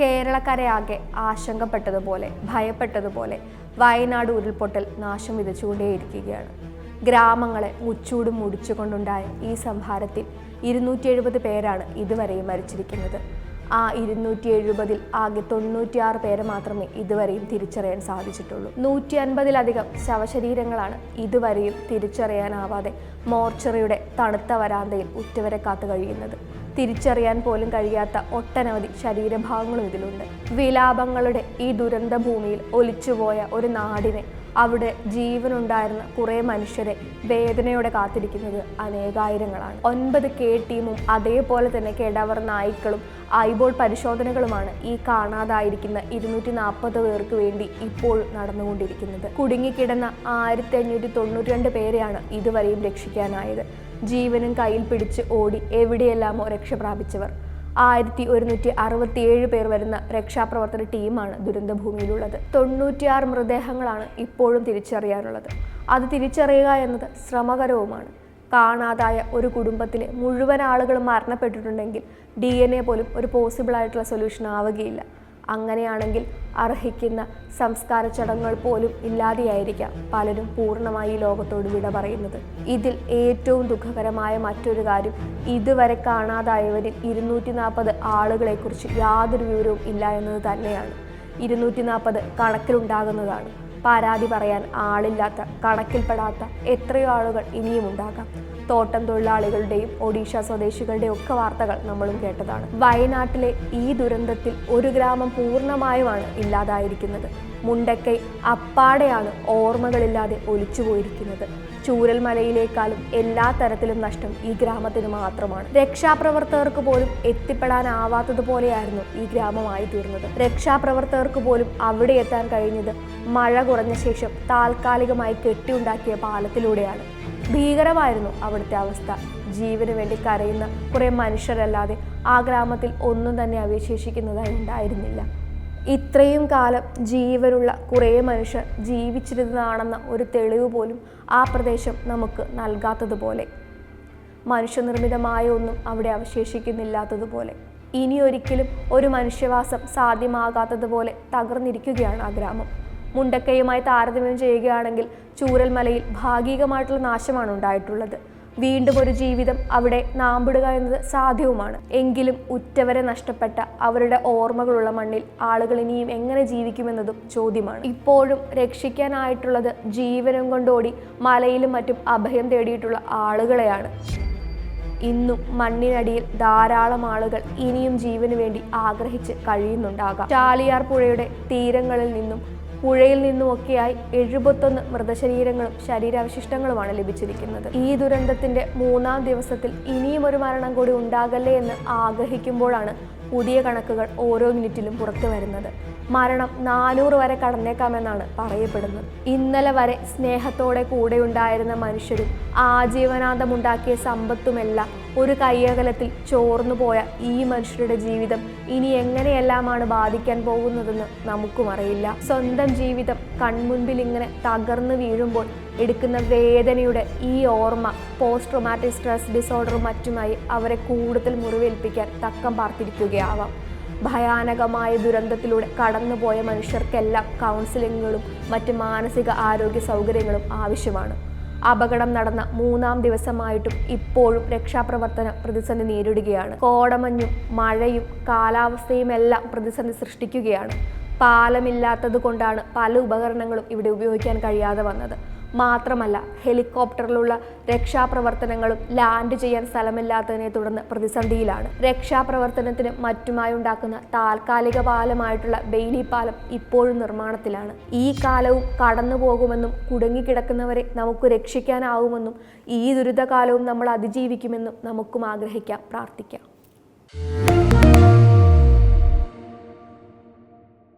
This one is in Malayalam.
കേരളക്കരയാകെ ആശങ്കപ്പെട്ടതുപോലെ ഭയപ്പെട്ടതുപോലെ വയനാട് ഉരുൾപൊട്ടൽ നാശം വിതച്ചുകൊണ്ടേയിരിക്കുകയാണ്. ഗ്രാമങ്ങളെ മുച്ചൂടും മുടിച്ചുകൊണ്ടുണ്ടായ ഈ സംഹാരത്തിൽ ഇരുന്നൂറ്റി എഴുപത് പേരാണ് ഇതുവരെയും മരിച്ചിരിക്കുന്നത്. ആ ഇരുന്നൂറ്റി എഴുപതിൽ ആകെ തൊണ്ണൂറ്റിയാറ് പേരെ മാത്രമേ ഇതുവരെയും തിരിച്ചറിയാൻ സാധിച്ചിട്ടുള്ളൂ. നൂറ്റി അൻപതിലധികം ശവശരീരങ്ങളാണ് ഇതുവരെയും തിരിച്ചറിയാനാവാതെ മോർച്ചറിയുടെ തണുത്ത വരാന്തയിൽ ഉറ്റവരെ കാത്തു കഴിയുന്നത് തിരിച്ചറിയാൻ പോലും കഴിയാത്ത ഒട്ടനവധി ശരീരഭാഗങ്ങളും ഇതിലുണ്ട്. വിലാപങ്ങളുടെ ഈ ദുരന്ത ഭൂമിയിൽ ഒലിച്ചുപോയ ഒരു നാടിനെ അവിടെ ജീവനുണ്ടായിരുന്ന കുറേ മനുഷ്യരെ വേദനയോടെ കാത്തിരിക്കുന്നത് അനേകായിരങ്ങളാണ്. ഒൻപത് കെ ടീമും അതേപോലെ തന്നെ കേടാവർ നായ്ക്കളും ഐബോൾ പരിശോധനകളുമാണ് ഈ കാണാതായിരിക്കുന്ന ഇരുന്നൂറ്റി നാൽപ്പത് പേർക്ക് വേണ്ടി ഇപ്പോൾ നടന്നുകൊണ്ടിരിക്കുന്നത്. കുടുങ്ങിക്കിടന്ന ആയിരത്തി അഞ്ഞൂറ്റി തൊണ്ണൂറ്റി രണ്ട് പേരെയാണ് ഇതുവരെയും രക്ഷിക്കാനായത്. ജീവനും കയ്യിൽ പിടിച്ച് ഓടി എവിടെയെല്ലാമോ രക്ഷ പ്രാപിച്ചവർ ആയിരത്തി ഒരുന്നൂറ്റി അറുപത്തിയേഴ് പേർ വരുന്ന രക്ഷാപ്രവർത്തന ടീമാണ് ദുരന്തഭൂമിയിലുള്ളത്. തൊണ്ണൂറ്റിയാറ് മൃതദേഹങ്ങളാണ് ഇപ്പോഴും തിരിച്ചറിയാനുള്ളത്. അത് തിരിച്ചറിയുക എന്നത് ശ്രമകരവുമാണ്. കാണാതായ ഒരു കുടുംബത്തിലെ മുഴുവൻ ആളുകളും മരണപ്പെട്ടിട്ടുണ്ടെങ്കിൽ ഡി എൻ എ പോലും ഒരു പോസിബിൾ ആയിട്ടുള്ള സൊല്യൂഷൻ ആവുകയില്ല അങ്ങനെയാണെങ്കിൽ അർഹിക്കുന്ന സംസ്കാര ചടങ്ങുകൾ പോലും ഇല്ലാതെയായിരിക്കാം പലരും പൂർണമായി ലോകത്തോട് വിട പറയുന്നത്. ഇതിൽ ഏറ്റവും ദുഃഖകരമായ മറ്റൊരു കാര്യം ഇതുവരെ കാണാതായവരിൽ ഇരുന്നൂറ്റി നാൽപ്പത് ആളുകളെക്കുറിച്ച് യാതൊരു വിവരവും ഇല്ല എന്നത് തന്നെയാണ്. ഇരുന്നൂറ്റി നാൽപ്പത് കണക്കിലുണ്ടാകുന്നതാണ്. പരാതി പറയാൻ ആളില്ലാത്ത കണക്കിൽപ്പെടാത്ത എത്രയോ ആളുകൾ ഇനിയും ഉണ്ടാകാം. തോട്ടം തൊഴിലാളികളുടെയും ഒഡീഷ സ്വദേശികളുടെയും ഒക്കെ വാർത്തകൾ നമ്മളും കേട്ടതാണ്. വയനാട്ടിലെ ഈ ദുരന്തത്തിൽ ഒരു ഗ്രാമം പൂർണമായുമാണ് ഇല്ലാതായിരിക്കുന്നത്. മുണ്ടക്കൈ അപ്പാടെയാണ് ഓർമ്മകളില്ലാതെ ഒലിച്ചുപോയിരിക്കുന്നത് ചൂരൽമലയിലേക്കാളും എല്ലാ തരത്തിലും നഷ്ടം ഈ ഗ്രാമത്തിന് മാത്രമാണ്. രക്ഷാപ്രവർത്തകർക്ക് പോലും എത്തിപ്പെടാനാവാത്തതുപോലെയായിരുന്നു ഈ ഗ്രാമമായി തീർന്നത്. രക്ഷാപ്രവർത്തകർക്ക് പോലും അവിടെ എത്താൻ കഴിഞ്ഞത് മഴ കുറഞ്ഞ ശേഷം താൽക്കാലികമായി കെട്ടിയുണ്ടാക്കിയ പാലത്തിലൂടെയാണ്. ഭീകരമായിരുന്നു അവിടുത്തെ അവസ്ഥ. ജീവന് വേണ്ടി കരയുന്ന കുറേ മനുഷ്യരല്ലാതെ ആ ഗ്രാമത്തിൽ ഒന്നും തന്നെ അവശേഷിക്കുന്നതായി ഉണ്ടായിരുന്നില്ല. ഇത്രയും കാലം ജീവനുള്ള കുറേ മനുഷ്യർ ജീവിച്ചിരുന്നതാണെന്ന ഒരു തെളിവ് പോലും ആ പ്രദേശം നമുക്ക് നൽകാത്തതുപോലെ. മനുഷ്യനിർമ്മിതമായ ഒന്നും അവിടെ അവശേഷിക്കുന്നില്ലാത്തതുപോലെ. ഇനിയൊരിക്കലും ഒരു മനുഷ്യവാസം സാധ്യമാകാത്തതുപോലെ തകർന്നിരിക്കുകയാണ് ആ ഗ്രാമം. മുണ്ടക്കയുമായി താരതമ്യം ചെയ്യുകയാണെങ്കിൽ ചൂരൽമലയിൽ ഭാഗികമായിട്ടുള്ള നാശമാണ് ഉണ്ടായിട്ടുള്ളത്. വീണ്ടും ഒരു ജീവിതം അവിടെ നാമ്പിടുക എന്നത് സാധ്യവുമാണ്. എങ്കിലും ഉറ്റവരെ നഷ്ടപ്പെട്ട അവരുടെ ഓർമ്മകളുള്ള മണ്ണിൽ ആളുകൾ ഇനിയും എങ്ങനെ ജീവിക്കുമെന്നതും ചോദ്യമാണ്. ഇപ്പോഴും രക്ഷിക്കാനായിട്ടുള്ളത് ജീവനം കൊണ്ടോടി മലയിലും മറ്റും അഭയം തേടിയിട്ടുള്ള ആളുകളെയാണ്. ഇന്നും മണ്ണിനടിയിൽ ധാരാളം ആളുകൾ ഇനിയും ജീവന് വേണ്ടി ആഗ്രഹിച്ച് കഴിയുന്നുണ്ടാകാം. ചാലിയാർ പുഴയുടെ തീരങ്ങളിൽ നിന്നും പുഴയിൽ നിന്നുമൊക്കെയായി എഴുപത്തൊന്ന് മൃതശരീരങ്ങളും ശരീരാവശിഷ്ടങ്ങളുമാണ് ലഭിച്ചിരിക്കുന്നത്. ഈ ദുരന്തത്തിന്റെ മൂന്നാം ദിവസത്തിൽ ഇനിയും ഒരു മരണം കൂടി ഉണ്ടാകല്ലേ എന്ന് ആഗ്രഹിക്കുമ്പോഴാണ് പുതിയ കണക്കുകൾ ഓരോ മിനിറ്റിലും പുറത്തു വരുന്നത്. മരണം നാനൂറ് വരെ കടന്നേക്കാമെന്നാണ് പറയപ്പെടുന്നത്. ഇന്നലെ വരെ സ്നേഹത്തോടെ കൂടെയുണ്ടായിരുന്ന മനുഷ്യരും ആജീവനാന്തമുണ്ടാക്കിയ സമ്പത്തുമെല്ലാം ഒരു കയ്യകലത്തിൽ ചോർന്നു പോയ ഈ മനുഷ്യരുടെ ജീവിതം ഇനി എങ്ങനെയെല്ലാമാണ് ബാധിക്കാൻ പോകുന്നതെന്ന് നമുക്കും അറിയില്ല. സ്വന്തം ജീവിതം കൺമുൻപിൽ ഇങ്ങനെ തകർന്നു വീഴുമ്പോൾ എടുക്കുന്ന വേദനയുടെ ഈ ഓർമ്മ പോസ്റ്റ് ട്രോമാറ്റിക് സ്ട്രെസ് ഡിസോർഡറും മറ്റുമായി അവരെ കൂടുതൽ മുറിവേൽപ്പിക്കാൻ തക്കം പാർത്തിരിക്കുകയാവാം. ഭയാനകമായ ദുരന്തത്തിലൂടെ കടന്നുപോയ മനുഷ്യർക്കെല്ലാം കൗൺസിലിങ്ങുകളും മറ്റ് മാനസിക ആരോഗ്യ സൗകര്യങ്ങളും ആവശ്യമാണ്. അപകടം നടന്ന മൂന്നാം ദിവസമായിട്ടും ഇപ്പോഴും രക്ഷാപ്രവർത്തനം പ്രതിസന്ധി നേരിടുകയാണ്. കോടമഞ്ഞും മഴയും കാലാവസ്ഥയുമെല്ലാം പ്രതിസന്ധി സൃഷ്ടിക്കുകയാണ്. പാലമില്ലാത്തത് കൊണ്ടാണ് പല ഉപകരണങ്ങളും ഇവിടെ ഉപയോഗിക്കാൻ കഴിയാതെ വന്നത്. മാത്രമല്ല ഹെലികോപ്റ്ററിലുള്ള രക്ഷാപ്രവർത്തനങ്ങളും ലാൻഡ് ചെയ്യാൻ സ്ഥലമില്ലാത്തതിനെ തുടർന്ന് പ്രതിസന്ധിയിലാണ്. രക്ഷാപ്രവർത്തനത്തിന് മറ്റുമായി ഉണ്ടാക്കുന്ന താൽക്കാലിക പാലമായിട്ടുള്ള ബെയിലി പാലം ഇപ്പോഴും നിർമ്മാണത്തിലാണ്. ഈ കാലവും കടന്നു പോകുമെന്നും കുടുങ്ങിക്കിടക്കുന്നവരെ നമുക്ക് രക്ഷിക്കാനാവുമെന്നും ഈ ദുരിതകാലവും നമ്മൾ അതിജീവിക്കുമെന്നും നമുക്കും ആഗ്രഹിക്കാം പ്രാർത്ഥിക്കാം.